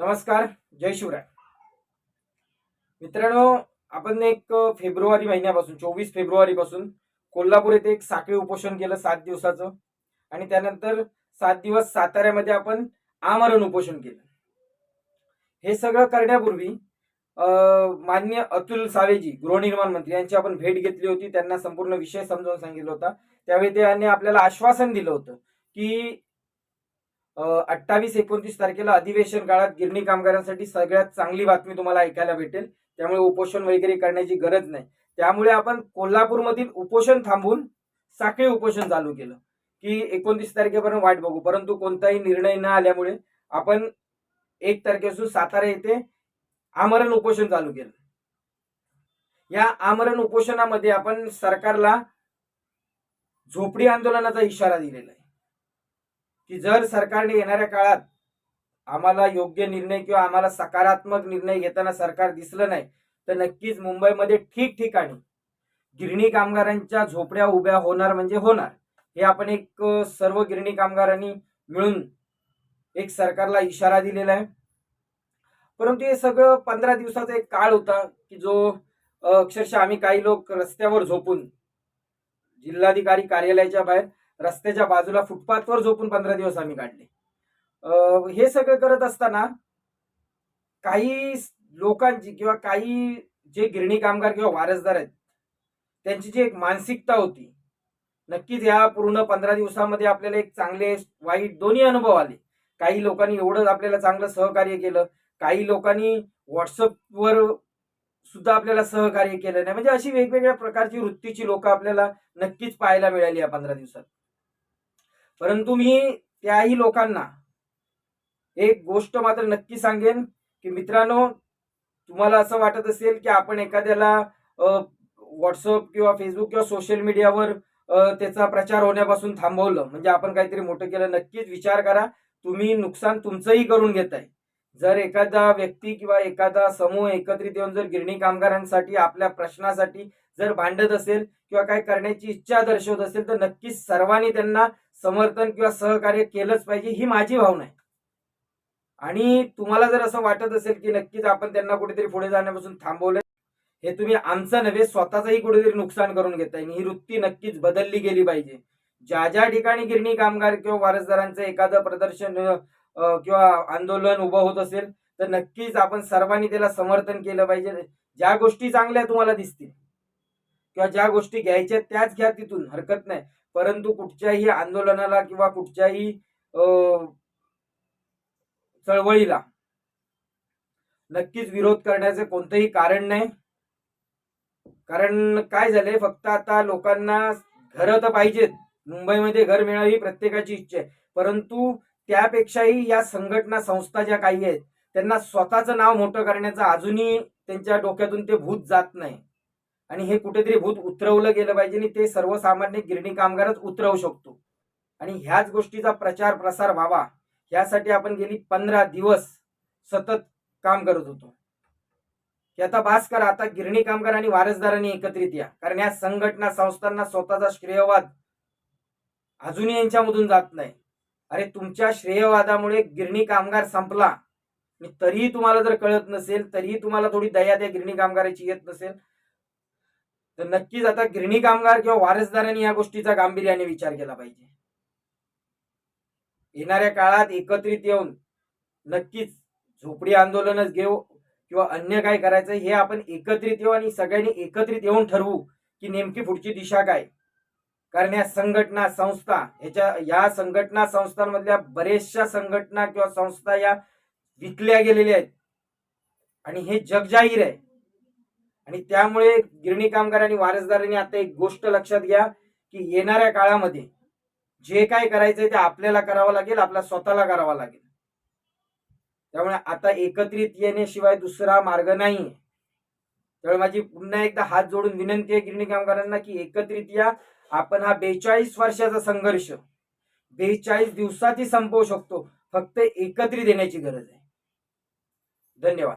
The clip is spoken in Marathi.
नमस्कार जय शिवराय. मित्रांनो आपण एक फेब्रुवारी महिन्यापासून चोवीस फेब्रुवारी पासून कोल्हापूर येथे एक साखळी उपोषण केलं सात दिवसाचं. आणि त्यानंतर सात दिवस साताऱ्यामध्ये आपण आमरण उपोषण केलं. हे सगळं करण्यापूर्वी मान्य अतुल सावेजी गृहनिर्माण मंत्री यांची आपण भेट घेतली होती. त्यांना संपूर्ण विषय समजावून सांगितलं होता. त्यावेळी त्यांनी आपल्याला आश्वासन दिलं होतं की अठ्ठावीस एकोणतीस तारखेला अधिवेशन काळात गिरणी कामगारांसाठी सगळ्यात चांगली बातमी तुम्हाला ऐकायला भेटेल. त्यामुळे उपोषण वगैरे करण्याची गरज नाही. त्यामुळे आपण कोल्हापूरमधील उपोषण थांबून साखळी उपोषण चालू केलं. की एकोणतीस तारखेपर्यंत वाट बघू. परंतु कोणताही निर्णय न आल्यामुळे आपण एक तारखेपासून सातारा येथे आमरण उपोषण चालू केलं. या आमरण उपोषणामध्ये आपण सरकारला झोपडी आंदोलनाचा इशारा दिलेला आहे. की जर सरकारने येणाऱ्या काळात आम्हाला योग्य निर्णय किंवा आम्हाला सकारात्मक निर्णय घेताना सरकार दिसलं नाही तर नक्कीच मुंबईमध्ये ठिकठिकाणी गिरणी कामगारांच्या झोपड्या उभ्या होणार म्हणजे होणार. हे आपण एक सर्व गिरणी कामगारांनी मिळून एक सरकारला इशारा दिलेला आहे. परंतु हे सगळं पंधरा दिवसाचा एक काळ होता की जो अक्षरशः आम्ही काही लोक रस्त्यावर झोपून जिल्हाधिकारी कार्यालयाच्या बाहेर रस्त्याच्या बाजूला फुटपाथवर झोपून पंधरा दिवस आम्ही काढले. हे सगळं करत असताना काही लोकांची किंवा काही जे गिरणी कामगार किंवा वारसदार आहेत त्यांची जी एक मानसिकता होती नक्कीच या पूर्ण पंधरा दिवसामध्ये आपल्याला एक चांगले वाईट दोन्ही अनुभव आले. काही लोकांनी एवढं आपल्याला चांगलं सहकार्य केलं काही लोकांनी व्हॉट्सअपवर सुद्धा आपल्याला सहकार्य केलं नाही. म्हणजे अशी वेगवेगळ्या प्रकारची वृत्तीची लोक आपल्याला नक्कीच पाहायला मिळाली या पंधरा दिवसात. परंतु मी त्याही लोकांना एक गोष्ट मात्र नक्की सांगेन की मित्रांनो तुम्हाला असं वाटत असेल की आपण एखाद्याला व्हॉट्सअप किंवा फेसबुक किंवा सोशल मीडियावर त्याचा प्रचार होण्यापासून थांबवलं. म्हणजे आपण काहीतरी मोठं केलं नक्कीच विचार करा. तुम्ही नुकसान तुमचंही करून घेताय. जर एखादा व्यक्ती किंवा एखादा समूह एकत्रित येऊन जर गिरणी कामगारांसाठी आपल्या प्रश्नासाठी जर भांडत असेल किंवा काय करण्याची इच्छा दर्शवत असेल तर नक्कीच सर्वांनी त्यांना समर्थन किंवा सहकार्य केलंच पाहिजे ही माझी भावना आहे. आणि तुम्हाला जर असं वाटत असेल की नक्कीच आपण त्यांना कुठेतरी पुढे जाण्यापासून थांबवलंय हे तुम्ही आमचं नव्हे स्वतःचंही कुठेतरी नुकसान करून घेताय. आणि ही वृत्ती नक्कीच बदलली गेली पाहिजे. ज्या ज्या ठिकाणी गिरणी कामगार किंवा वारसदारांचं एखादं प्रदर्शन किंवा आंदोलन उभं होत असेल तर नक्कीच आपण सर्वांनी त्याला समर्थन केलं पाहिजे. ज्या गोष्टी चांगल्या तुम्हाला दिसतील किंवा ज्या गोष्टी घ्यायच्या त्याच घ्या तिथून हरकत नाही. परंतु कुठच्याही आंदोलनाला किंवा कुठच्याही चळवळीला नक्कीच विरोध करण्याचं कोणतंही कारण नाही. कारण काय झालंय फक्त आता लोकांना घरं तर पाहिजेत. मुंबईमध्ये घर मिळावी प्रत्येकाची इच्छा आहे. परंतु त्यापेक्षाही या संघटना संस्था ज्या काही आहेत त्यांना स्वतःचं नाव मोठं करण्याचं अजूनही त्यांच्या डोक्यातून ते भूत जात नाही. आणि हे कुठेतरी भूत उतरवलं गेलं पाहिजे आणि ते सर्वसामान्य गिरणी कामगारच उतरवू शकतो. आणि ह्याच गोष्टीचा प्रचार प्रसार व्हावा यासाठी आपण गेली पंधरा दिवस सतत काम करत होतो. याचा आता करा आता गिरणी कामगार आणि वारसदारांनी एकत्रित या. कारण या संघटना संस्थांना स्वतःचा श्रेयवाद अजूनही यांच्यामधून जात नाही. अरे तुमच्या श्रेयवादामुळे गिरणी कामगार संपला. आणि तरीही तुम्हाला जर कळत नसेल तरीही तुम्हाला थोडी दया त्या गिरणी कामगाराची येत नसेल तर नक्कीच आता गिरणी कामगार किंवा वारसदारांनी या गोष्टीचा गांभीर्याने विचार केला पाहिजे. येणाऱ्या काळात एकत्रित येऊन नक्कीच झोपडी आंदोलनच घेऊ किंवा अन्य काय करायचं हे आपण एकत्रित येऊ आणि सगळ्यांनी एकत्रित येऊन ठरवू की नेमकी पुढची दिशा काय. कारण या संघटना संस्था ह्याच्या या संघटना संस्थांमधल्या बरेचशा संघटना किंवा संस्था या विकल्या गेलेल्या आहेत. आणि हे जगजाहीर आहे. आणि त्यामुळे गिरणी कामगार आणि वारसदारांनी आता एक गोष्ट लक्षात घ्या की येणाऱ्या काळामध्ये जे काय करायचंय ते आपल्याला करावं लागेल आपल्या स्वतःला करावं लागेल. त्यामुळे आता एकत्रित येण्याशिवाय दुसरा मार्ग नाही त्यामुळे माझी पुन्हा एकदा हात जोडून विनंती आहे गिरणी कामगारांना की एकत्रित या. आपण हा बेचाळीस वर्षाचा संघर्ष बेचाळीस दिवसातही संपवू शकतो. फक्त एकत्रित येण्याची गरज आहे. धन्यवाद.